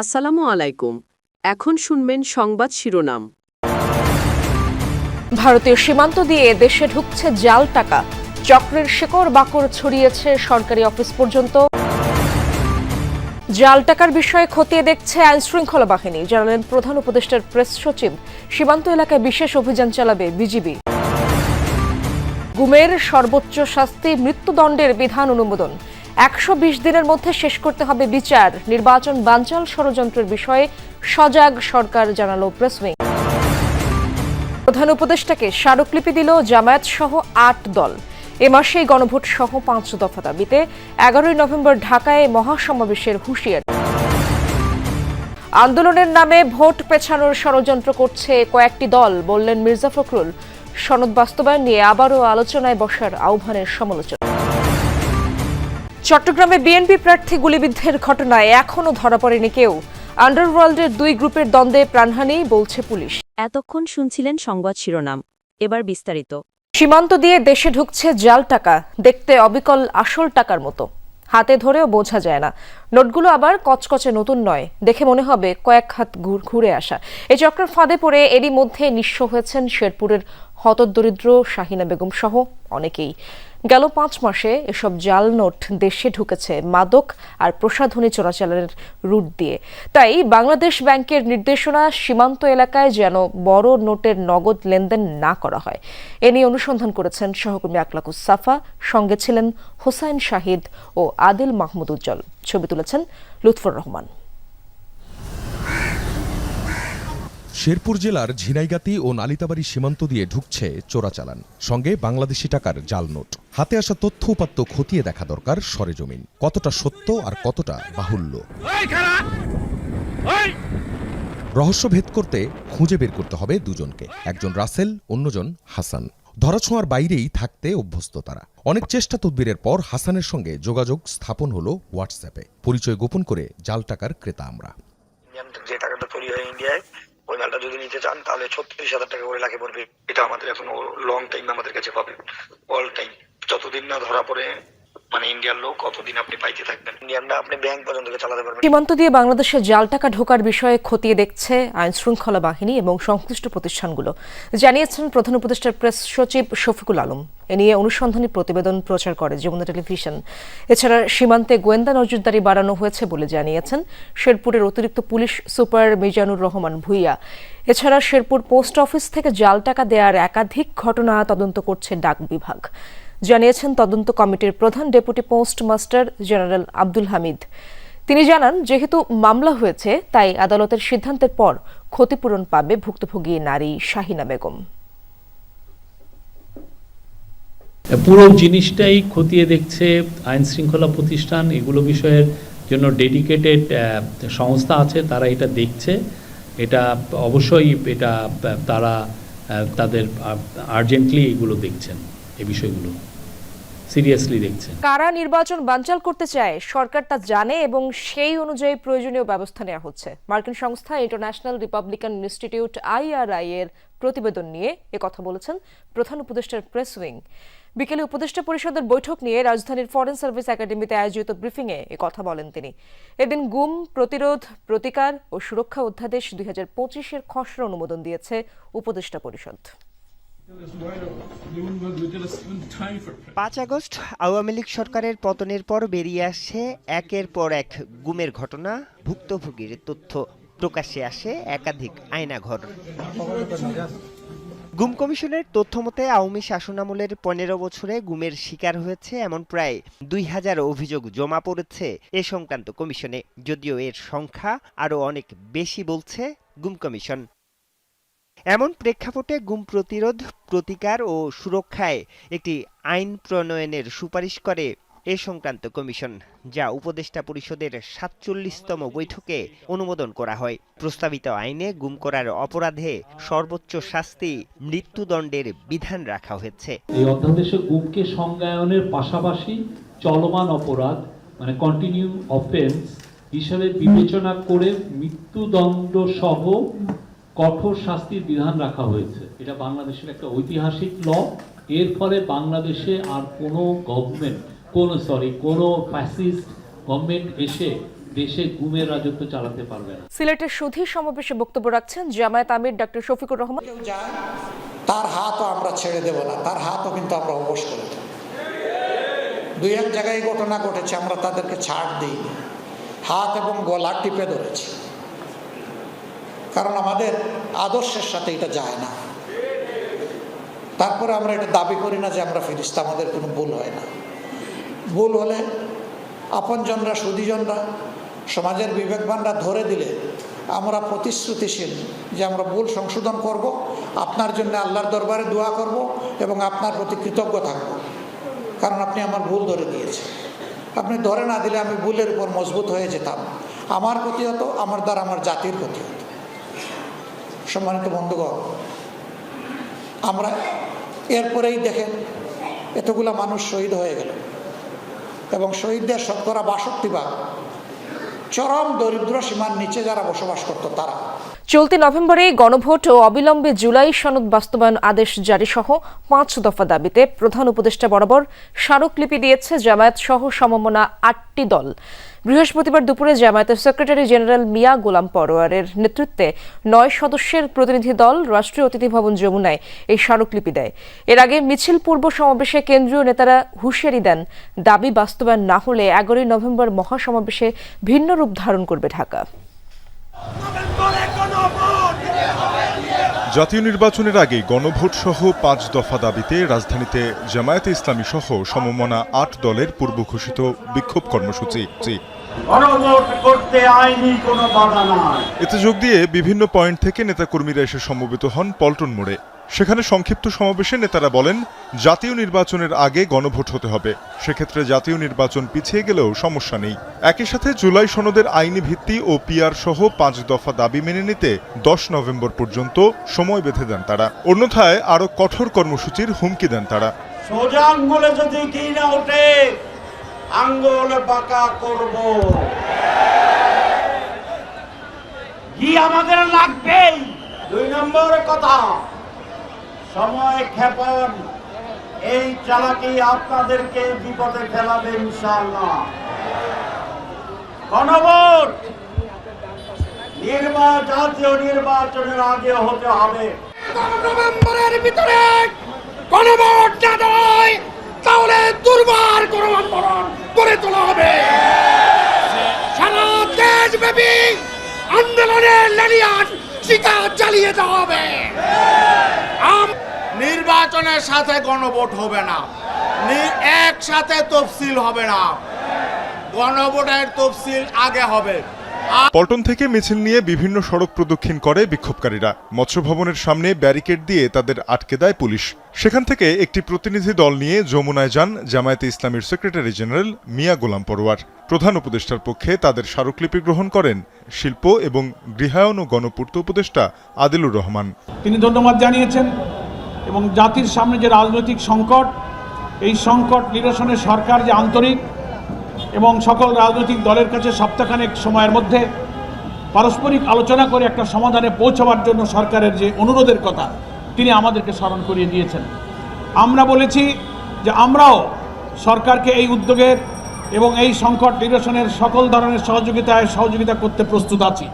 আসসালামু আলাইকুম। এখন শুনবেন সংবাদ শিরোনাম। ভারতীয় সীমান্ত দিয়ে দেশে ঢুকছে জাল টাকা। চক্রের শেকড় বাকড় ছড়িয়েছে সরকারি অফিস পর্যন্ত। জাল টাকার বিষয়ে খতিয়ে দেখছে আইন শৃঙ্খলা বাহিনী, জানালেন প্রধান উপদেষ্টার প্রেস সচিব। সীমান্ত এলাকায় বিশেষ অভিযান চালাবে বিজিবি। গুমের সর্বোচ্চ শাস্তি মৃত্যুদণ্ডের বিধান অনুমোদন। একশো বিশ দিনের মধ্যে শেষ করতে হবে বিচার। নির্বাচন বানচাল ষড়যন্ত্রের বিষয়ে সজাগ সরকার জানালো প্রেস উইং প্রধান উপদেষ্টাকে স্মারকলিপি দিল জামায়াত সহ আট দল। এ মাসেই গণভোট সহ পাঁচ দফা দাবিতে এগারোই নভেম্বর ঢাকায় মহাসমাবেশের হুঁশিয়ার। আন্দোলনের নামে ভোট পেছানোর ষড়যন্ত্র করছে কয়েকটি দল, বললেন মির্জা ফখরুল। সনদ বাস্তবায়ন নিয়ে আবারও আলোচনায় বসার আহ্বানের সমালোচনা। চট্টগ্রামে বিএনপি প্রার্থী গুলিবিদ্ধের ঘটনায় এখনও ধরা পড়েনি কেউ। আন্ডারওয়ার্ল্ডের দুই গ্রুপের দ্বন্দ্বে প্রাণহানি বলছে পুলিশ। এতক্ষণ শুনছিলেন সংবাদ শিরোনাম। এবার বিস্তারিত। সীমান্ত দিয়ে দেশে ঢুকছে জাল টাকা দেখতে অবিকল আসল টাকার মতো। হাতে ধরেও বোঝা যায় না। নোটগুলো আবার কচকচে নতুন নয়। দেখে মনে হবে কয়েক হাত ঘুর- ঘুরে আসা। এই চক্রের ফাঁদে পড়ে এরই মধ্যে নিঃস্ব হয়েছেন শেরপুরের হতদরিদ্র শাহিনা বেগম সহ অনেকেই। গেল পাঁচ মাসে এসব জাল নোট দেশে ঢুকেছে মাদক আর প্রসাধনী চোরাচালানের রুট দিয়ে। তাই বাংলাদেশ ব্যাংকের নির্দেশনা সীমান্ত এলাকায় যেন বড় নোটের নগদ লেনদেন না করা হয়। এ নিয়ে অনুসন্ধান করেছেন সহকর্মী আকলাকুস সাফা সঙ্গে ছিলেন হোসাইন শাহিদ ও আদিল মাহমুদ উজ্জ্বল। ছবি তুলেছেন লুৎফর রহমান। শেরপুর জেলার ঝিনাইগাতি ও নালিতাবাড়ি সীমান্ত দিয়ে ঢুকছে চোরাচালান। সঙ্গে বাংলাদেশি টাকার জাল নোট। হাতে আসা তথ্য উপাত্ত খতিয়ে দেখা দরকার সরেজমিন। কতটা সত্য আর কতটা বাহুল্য? রহস্য ভেদ করতে খুঁজে বের করতে হবে দুজনকে। একজন রাসেল অন্যজন হাসান। ধরাছোঁয়ার বাইরেই থাকতে অভ্যস্ত তারা। অনেক চেষ্টা তদবিরের পর হাসানের সঙ্গে যোগাযোগ স্থাপন হলো হোয়াটসঅ্যাপে। পরিচয় গোপন করে জাল টাকার ক্রেতা আমরা। যে টাকাটা তৈরি হয় ইন্ডিয়ায় ওই মালটা যদি নিতে চান, তাহলে ছত্রিশ হাজার টাকা করে লাগে পড়বে এটা আমাদের এখন লং টাইম আমাদের কাছে পাবে। অল টাইম যতদিন না ধরা পড়ে মানে ইন্ডিয়ার লোক কতদিন আপনি পাইতে থাকবেন? ইন্ডিয়ানরা আপনি ব্যাংক পর্যন্ত চালাতে পারবেন। সীমান্ত দিয়ে বাংলাদেশে জাল টাকা ঢোকার বিষয়ে খতিয়ে দেখছে আইন শৃঙ্খলা বাহিনী এবং সংশ্লিষ্ট প্রতিষ্ঠানগুলো। জানিয়েছেন প্রধান উপদেষ্টার প্রেস সচিব শফিকুল আলম। এ নিয়ে অনুসন্ধানী প্রতিবেদন প্রচার করে যমুনা টেলিভিশন। এছাড়া সীমান্তে গোয়েন্দা নজরদারি বাড়ানো হয়েছে বলে জানিয়েছেন শেরপুরের অতিরিক্ত পুলিশ সুপার মিজানুর রহমান ভুইয়া। এছাড়া শেরপুর পোস্ট অফিস থেকে জাল টাকা দেওয়ার একাধিক ঘটনা তদন্ত করছে ডাক বিভাগ। জানিয়েছেন তদন্ত কমিটির প্রধান deputy post master general Abdul Hamid. তিনি জানান, যেহেতু মামলা হয়েছে, তাই আদালতের সিদ্ধান্তের পর ক্ষতিপূরণ পাবে ভুক্তভোগী নারী শাহিনা বেগম। পুরো জিনিসটাই খতিয়ে দেখছে আইন শৃঙ্খলা প্রতিষ্ঠান। এগুলো বিষয়ের জন্য ডেডিকেটেড সংস্থা আছে, তারা এটা দেখছে। এটা অবশ্যই এটা, তারা তাদের আর্জেন্টলি এগুলো দেখছেন এই বিষয়গুলো। সিরিয়াসলি দেখছেন। কারা নির্বাচন বানচাল করতে চায়, সরকার তা জানে এবং সেই অনুযায়ী প্রয়োজনীয় ব্যবস্থা নেওয়া হচ্ছে। মার্কিন সংস্থা ইন্টারন্যাশনাল রিপাবলিকান ইনস্টিটিউট আইআরআই এর প্রতিবেদন নিয়ে এ কথা বলেছেন প্রধান উপদেষ্টার প্রেস উইং। বিকেলে উপদেষ্টা পরিষদের বৈঠক নিয়ে রাজধানীর ফরেন সার্ভিস একাডেমিতে আয়োজিত ব্রিফিংয়ে কথা বলেন তিনি। এদিন গুম, প্রতিরোধ, প্রতিকার ও সুরক্ষা অধ্যাদেশ দুই হাজার পঁচিশের খসড়া অনুমোদন দিয়েছে উপদেষ্টা পরিষদ। পাঁচ আগস্ট, আওয়ামী লীগ সরকারের পতনের পর বেরিয়ে আসছে একের পর এক গুমের ঘটনা, ভুক্তভোগীর তথ্য প্রকাশ্যে আসে একাধিক আয়নাঘর। গুম কমিশনের তথ্য মতে, আওয়ামী শাসনামলের পনেরো বছরে গুমের শিকার হয়েছে এমন প্রায় দুই হাজার অভিযোগ জমা পড়েছে এ সংক্রান্ত কমিশনে। যদিও এর সংখ্যা আরও অনেক বেশি বলছে গুম কমিশন। এমন প্রেক্ষাপটে গুম প্রতিরোধ, প্রতিকার ও সুরক্ষায় একটি আইন প্রণয়নের সুপারিশ করে এ সংক্রান্ত কমিশন, যা উপদেষ্টা পরিষদের সাতচল্লিশতম বৈঠকে অনুমোদন করা হয়। প্রস্তাবিত আইনে গুম করার অপরাধে সর্বোচ্চ শাস্তি মৃত্যুদণ্ডের বিধান রাখা হয়েছে। এই অধ্যাদেশে গুমকে সংজ্ঞায়নের পাশাপাশি চলমান অপরাধ মানে কন্টিনিউ অফেন্স হিসাবে বিবেচনা করে মৃত্যুদণ্ড সহ কঠোর শাস্তির বিধান রাখা হয়েছে। এটা বাংলাদেশের একটা ঐতিহাসিক ল। এর ফলে বাংলাদেশে আর কোনো গভর্নমেন্ট কোনো সরি কোনো ফ্যাসিস্ট গভর্নমেন্ট এসে দেশে গুমের রাজত্ব চালাতে পারবে না। সিলেটের সুধী সমাবেশে বক্তব্য রাখছেন জামায়াত আমির ডক্টর শফিকুর রহমান। তার হাতও আমরা ছেড়ে দেব না তার হাতও কিন্তু আমরা অবশ করে দেব। দুই এক জায়গায় ঘটনা ঘটেছে আমরা তাদেরকে ছাড় দিই হাত এবং গলা টিপে ধরেছি। কারণ আমাদের আদর্শের সাথে এটা যায় না। তারপরে আমরা এটা দাবি করি না যে আমরা ফিরিস্তা আমাদের কোনো ভুল হয় না। ভুল হলে আপনজনরা সুদীজনরা সমাজের বিবেকবানরা ধরে দিলে আমরা প্রতিশ্রুতিশীল যে আমরা ভুল সংশোধন করব, আপনার জন্য আল্লাহর দরবারে দোয়া করব এবং আপনার প্রতি কৃতজ্ঞ থাকব। কারণ আপনি আমার ভুল ধরে দিয়েছেন। আপনি ধরে না দিলে আমি ভুলের উপর মজবুত হয়ে যেতাম। আমার ক্ষতি হতো আমার দ্বারা আমার জাতির ক্ষতি সম্মানিত বন্ধুগণ আমরা এরপরেই দেখেন এতগুলা মানুষ শহীদ হয়ে গেল এবং শহীদদের শতকরা বাষট্টি ভাগ চরম দরিদ্র সীমার নিচে যারা বসবাস করতো তারা। চলতি নভেম্বরে গণভোট ও অবিলম্বে জুলাই সনদ বাস্তবায়ন আদেশ জারি সহ পাঁচ দফা দাবিতে প্রধান উপদেষ্টা বরাবর স্মারকলিপি দিয়েছে জামায়াত সহ সমমনা আটটি দল। বৃহস্পতিবার দুপুরে জামায়াতের সেক্রেটারি জেনারেল মিয়া গোলাম পরোয়ারের নেতৃত্বে নয় সদস্যের প্রতিনিধি দল রাষ্ট্রীয় অতিথি ভবন যমুনায় এই স্মারকলিপি দেয়। এর আগে মিছিল পূর্ব সমাবেশে কেন্দ্রীয় নেতারা হুঁশিয়ারি দেন, দাবি বাস্তবায়ন না হলে এগারোই নভেম্বর মহাসমাবেশে ভিন্ন রূপ ধারণ করবে ঢাকা। জাতীয় নির্বাচনের আগে গণভোট সহ পাঁচ দফা দাবিতে রাজধানীতে জামায়াতে ইসলামী সহ সমমনা আট দলের পূর্ব ঘোষিত বিক্ষোভ কর্মসূচি। এতে যোগ দিয়ে বিভিন্ন পয়েন্ট থেকে নেতাকর্মীরা এসে সমবেত হন পল্টন মোড়ে। সেখানে সংক্ষিপ্ত সমাবেশে নেতারা বলেন, জাতীয় নির্বাচনের আগে গণভোট হতে হবে। সেক্ষেত্রে জাতীয় নির্বাচন পিছিয়ে গেলেও সমস্যা নেই। একই সাথে জুলাই সনদের আইনি ভিত্তি ও পিআর সহ পাঁচ দফা দাবি মেনে নিতে দশ নভেম্বর পর্যন্ত সময় বেঁধে দেন তারা। অন্যথায় আরও কঠোর কর্মসূচির হুমকি দেন তারা। আমাদের দুই নম্বর কথা। সময় ক্ষেপণ। এই চালাকি আপনাদেরকে বিপদে ফেলাবে ইনশাআল্লাহ। গণভোট! জাতীয় নির্বাচনের আগে হতে হবে। নভেম্বরের ভিতরে গণভোট না দেয় তাহলে দুর্বার কোনো করে তোলা হবে। সারা দেশব্যাপী আন্দোলনের লেলিয়ান শিকা চালিয়ে দেওয়া হবে। নির্বাচনের সাথে গণভোট হবে না। নি- একসাথে তফসিল হবে না। গণভোটের তফসিল আগে হবে। পল্টন থেকে মিছিল নিয়ে বিভিন্ন সড়ক প্রদক্ষিণ করে বিক্ষোভকারীরা। মৎস্য ভবনের সামনে ব্যারিকেড দিয়ে তাদের আটকে দেয় পুলিশ। সেখান থেকে একটি প্রতিনিধি দল নিয়ে যমুনায় যান জামায়াতে ইসলামীর সেক্রেটারি জেনারেল মিয়া গোলাম পরোয়ার। প্রধান উপদেষ্টার পক্ষে তাদের স্মারকলিপি গ্রহণ করেন শিল্প এবং গৃহায়ন ও গণপূর্ত উপদেষ্টা আদিলুর রহমান। তিনি ধন্যবাদ জানিয়েছেন। এবং জাতির সামনে যে রাজনৈতিক সংকট, এই সংকট নিরসনে সরকার যে আন্তরিক এবং সকল রাজনৈতিক দলের কাছে সপ্তাহখানেক সময়ের মধ্যে পারস্পরিক আলোচনা করে একটা সমাধানে পৌঁছাবার জন্য সরকারের যে অনুরোধের কথা, তিনি আমাদেরকে স্মরণ করিয়ে দিয়েছেন। আমরা বলেছি যে আমরাও সরকারকে এই উদ্যোগের এবং এই সংকট নিরসনের সকল ধরনের সহযোগিতায় সহযোগিতা করতে প্রস্তুত আছি।